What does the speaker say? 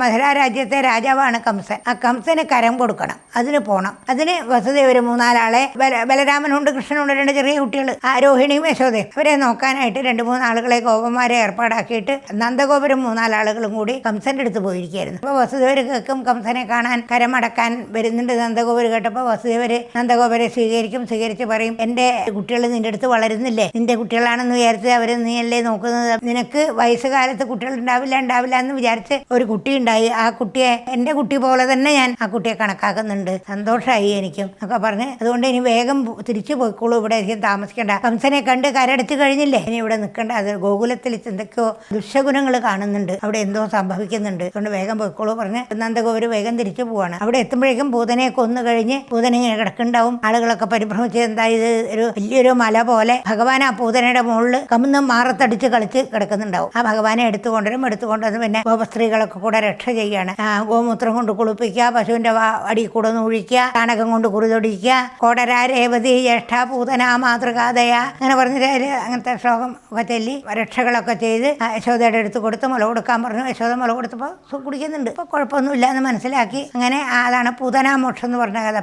മധുര രാജ്യത്തെ രാജാവാണ് കംസൻ. ആ കംസന് കരം കൊടുക്കണം. അതിന് പോണം. അതിന് വസുദേവർ മൂന്നാലാളെ ബല- ബലരാമനുണ്ട് കൃഷ്ണനുണ്ട് രണ്ട് ചെറിയ കുട്ടികൾ ആ രോഹിണിയും യശോദയും. അവരെ നോക്കാനായിട്ട് രണ്ട് മൂന്നാളുകളെ ഗോപന്മാരെ ഏർപ്പാടാക്കിയിട്ട് നന്ദഗോപുരം മൂന്നാലാളുകളും കൂടി കംസന്റെ അടുത്ത് പോയിരിക്കുകയായിരുന്നു. അപ്പോൾ വസുദേവർ കേൾക്കും കംസനെ കാണാൻ കരമടക്കാൻ വരുന്നുണ്ട് നന്ദഗോപുര. കേട്ടപ്പോൾ വസുദേവർ നന്ദഗോപരെ സ്വീകരിക്കും സ്വീകരിച്ച് പറയും എന്റെ കുട്ടികൾ നിന്റെ അടുത്ത് വളരുന്നില്ലേ? നിന്റെ കുട്ടികളാണെന്ന് വിചാരിച്ച് അവർ നീ അല്ലേ നോക്കുന്നത്? നിനക്ക് വയസ്സുകാലത്ത് കുട്ടികൾ ഉണ്ടാവില്ല ഉണ്ടാവില്ല എന്ന് വിചാരിച്ച് ഒരു കുട്ടി ഉണ്ടായി. ആ കുട്ടിയെ എന്റെ കുട്ടി പോലെ തന്നെ ഞാൻ ആ കുട്ടിയെ കണക്കാക്കുന്നുണ്ട്. സന്തോഷമായി എനിക്കും ഒക്കെ പറഞ്ഞ് അതുകൊണ്ട് ഇനി വേഗം തിരിച്ചു പോയിക്കോളൂ. ഇവിടെ അധികം താമസിക്കേണ്ട. കംസനെ കണ്ട് കരടച്ച് കഴിഞ്ഞില്ലേ? ഇനി ഇവിടെ നിൽക്കേണ്ട. അത് ഗോകുലത്തിൽ എന്തൊക്കെയോ ദുഷ്യഗുണങ്ങൾ കാണുന്നുണ്ട്. അവിടെ എന്തോ സംഭവിക്കുന്നുണ്ട്. അതുകൊണ്ട് വേഗം പോയിക്കോളൂ പറഞ്ഞ് നന്ദഗോപുര് വേഗം തിരിച്ചു പോവാണ്. അവിടെ എത്തുമ്പോഴേക്കും പൂതനയെ കൊന്നു കഴിഞ്ഞ് പൂതന ഇങ്ങനെ കിടക്കുന്നുണ്ടാവും. ആളുകളൊക്കെ പരിഭ്രമിച്ച് എന്താ ഇത് ഒരു വലിയൊരു മല പോലെ ഭഗവാൻ ആ പൂതനയുടെ മുകളിൽ കമന്ന് മാറത്തടിച്ച് കളിച്ച് കിടക്കുന്നുണ്ടാവും. ആ ഭഗവാനെ എടുത്തുകൊണ്ടുവരും. എടുത്തുകൊണ്ടുവന്ന് പിന്നെ ഗോപസ്ത്രീകളൊക്കെ കൂടെ രക്ഷ ചെയ്യാണ്. ഗോമൂത്രം കൊണ്ട് കുളിപ്പിക്കുക പശുവിന്റെ അടി കൂടെ ഒഴിക്കുക ചാണകം കൊണ്ട് കുറിതൊടിക്കുക കോടര രേവതി ജ്യേഷ്ഠ പൂതന മാതൃകാതയ അങ്ങനെ പറഞ്ഞിട്ട് അങ്ങനത്തെ ശ്ലോകം ഒക്കെ ചൊല്ലി രക്ഷകളൊക്കെ ചെയ്ത് യശോദയുടെ എടുത്ത് കൊടുത്ത് മുള കൊടുക്കാൻ പറഞ്ഞു. യശോദ മുള കൊടുത്തപ്പോൾ കുടിക്കുന്നുണ്ട്. ഇപ്പോൾ കുഴപ്പമൊന്നുമില്ല എന്ന് മനസ്സിലാക്കി. അങ്ങനെ അതാണ് പൂതനാമോക്ഷം എന്ന് പറഞ്ഞ കഥ.